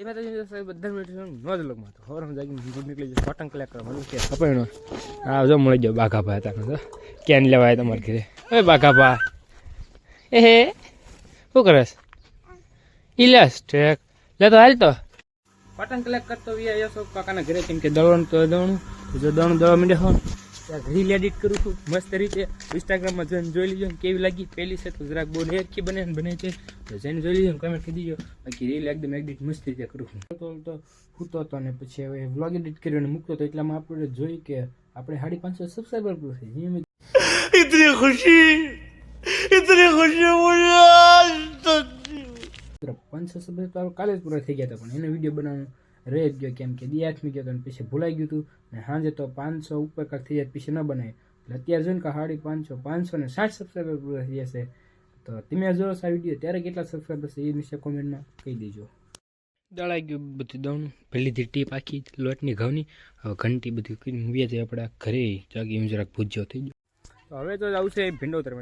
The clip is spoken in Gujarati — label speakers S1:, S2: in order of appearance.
S1: એમાં તો સાહેબ બધા મિનિટ નો જ લગમાં તો ખબર જાગી ગુડ નીકળી જાય કોટન કલેક્ટ કરવાનું કે કપાયણો હા જો મળી જાવ બાઘાભાઈ હતા તો કેન લેવાય તમારે ઘરે. એ બાઘાભાઈ. એ હે શું કરસ ઇલાસ ઠેક. લે તો હાલ તો. કોટન કલેક્ટ કરતો વિયા યશો કાકાના ઘરે કેમ કે દળવાનું તો દળનું જો દળનું દળવા માંડે હો. ત્યાં રીલ એડિટ કરું છું. મસ્ત રીતે ઇન્સ્ટાગ્રામમાં જઈને જોઈ લીજો કેવી લાગી. પહેલી છે તો જરાક બહુ હેરખી બને બને છે. તો જઈને જોઈ લીજો કમેન્ટ કરી દીજો. બાકી રીલ એકદમ એડિટ મસ્ત રીતે કરું છું. તો તો સૂતો હતો અને પછી હવે વ્લોગ એડિટ કર્યો અને મૂકતો તો એટલામાં આપણે જોઈ કે આપણે સાડી પાંચસો સબસ્ક્રાઈબર પૂરું થઈ નિયમિત
S2: ઇતની ખુશી ઇતની ખુશી
S1: પાંચસો સબસ્ક્રાઈબર કાલે જ પૂરા થઈ ગયા હતા પણ એને વીડિયો બનાવવાનો રહી જ ગયો કેમ કે દી આઠમી ગયો અને પછી ભૂલાઈ ગયું હતું ને સાંજે તો પાંચસો ઉપર કાંક થઈ જાય પછી ન બનાય એટલે અત્યારે જોઈને કે હાડી પાંચસો પાંચસો ને સાઠ સબસ્ક્રાઈબર પૂરા થઈ જશે. તો તમે જો આ વીડિયો ત્યારે કેટલા સબસ્ક્રાઈબર છે એ વિશે કોમેન્ટમાં કહી દેજો. દળાઈ ગયું બધું દવનું પહેલી ધી પાકી લોટની ઘઉંની. હવે ઘંટી બધી મૂવી આપણે ઘરે જાગી હું જરાક ભૂજ્યો થઈ ગયો. તો હવે તો આવશે ભીંડોતર